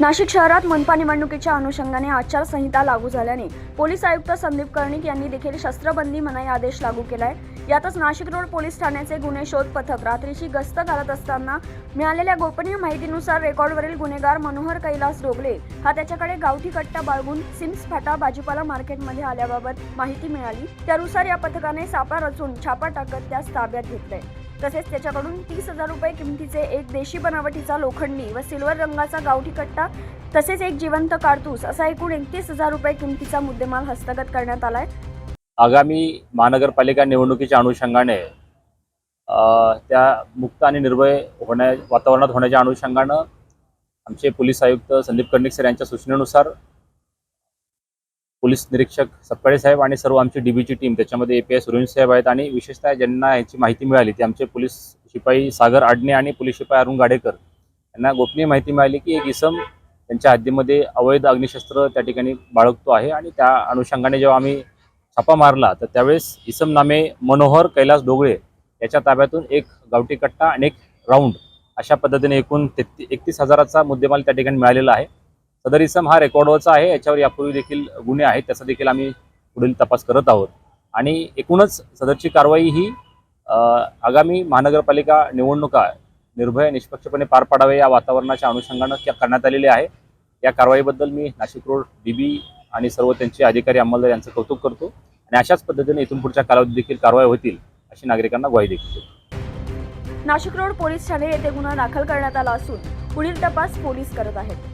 नाशिक शहरात मनपा निवडणुकीच्या अनुषंगाने आचारसंहिता लागू झाल्याने पोलीस आयुक्त संदीप कर्णिक यांनी देखील शस्त्रबंदी मनाई आदेश लागू केलाय. यातच नाशिक रोड पोलीस ठाण्याचे गुन्हे शोध पथक रात्रीची गस्त घालत असताना मिळालेल्या गोपनीय माहितीनुसार रेकॉर्डवरील गुन्हेगार मनोहर कैलास डोगले हा त्याच्याकडे गावठी कट्टा बाळगून सिम्स फाटा भाजीपाला मार्केटमध्ये आल्याबाबत माहिती मिळाली. त्यानुसार या पथकाने सापळा रचून छापा टाकत त्यास ताब्यात घेतलंय. तसेच त्याच्याकडून तीस हजार रुपये किमतीचे एक देशी बनावटीचा लोखंडी व सिल्वर रंगाचा गावठी कट्टा तसेच एक जिवंत कारतूस असा एकूण एकतीस हजार रुपये किमतीचा मुद्देमाल हस्तगत करण्यात आलाय. आगामी महानगरपालिका निवडणुकीच्या अनुषंगाने त्या मुक्त आणि निर्भय होण्या वातावरणात होण्याच्या अनुषंगानं आमचे पोलीस आयुक्त संदीप कर्णिक सर यांच्या सूचनेनुसार पोलीस निरीक्षक सपकाळे साहेब आणि सर्व आमची डीबीची टीम त्याच्यामध्ये ए पी एस सुरेश साहेब आहेत आणि विशेषतः ज्यांना याची माहिती मिळाली ती आमचे पोलीस शिपाई सागर आडणे आणि पोलीस शिपाई अरुण गाडेकर. यांना गोपनीय माहिती मिळाली की एक इसम त्यांच्या हद्दीमध्ये अवैध अग्निशस्त्र त्या ठिकाणी बाळगतो आहे आणि त्या अनुषंगाने जेव्हा आम्ही छापा मारला तर त्यावेळेस इसम नामे मनोहर कैलास डोगळे याच्या ताब्यातून एक गावठी कट्टा आणि एक राऊंड अशा पद्धतीने एकूण तेहती एकतीस हजाराचा मुद्देमाल त्या ठिकाणी मिळालेला आहे. सदर इसम हा रेकॉर्डवरचा आहे. याच्यावर यापूर्वी देखील गुन्हे आहेत. त्याचा देखील आम्ही पुढील तपास करत आहोत. आणि एकूणच सदरची कारवाई ही आगामी महानगरपालिका निवडणुका निर्भय निष्पक्षपणे पार पाडावे या वातावरणाच्या अनुषंगानं करण्यात आलेली आहे. या कारवाईबद्दल मी नाशिक रोड डीबी आणि सर्व त्यांचे अधिकारी अंमलदार यांचं कौतुक करतो. आणि अशाच पद्धतीने इथून पुढच्या कालावधीत देखील कारवाई होतील अशी नागरिकांना ग्वाही देखील नाशिक रोड पोलीस ठाणे येथे गुन्हा दाखल करण्यात आला असून पुढील तपास पोलीस करत आहेत.